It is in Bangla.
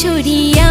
সরিয়া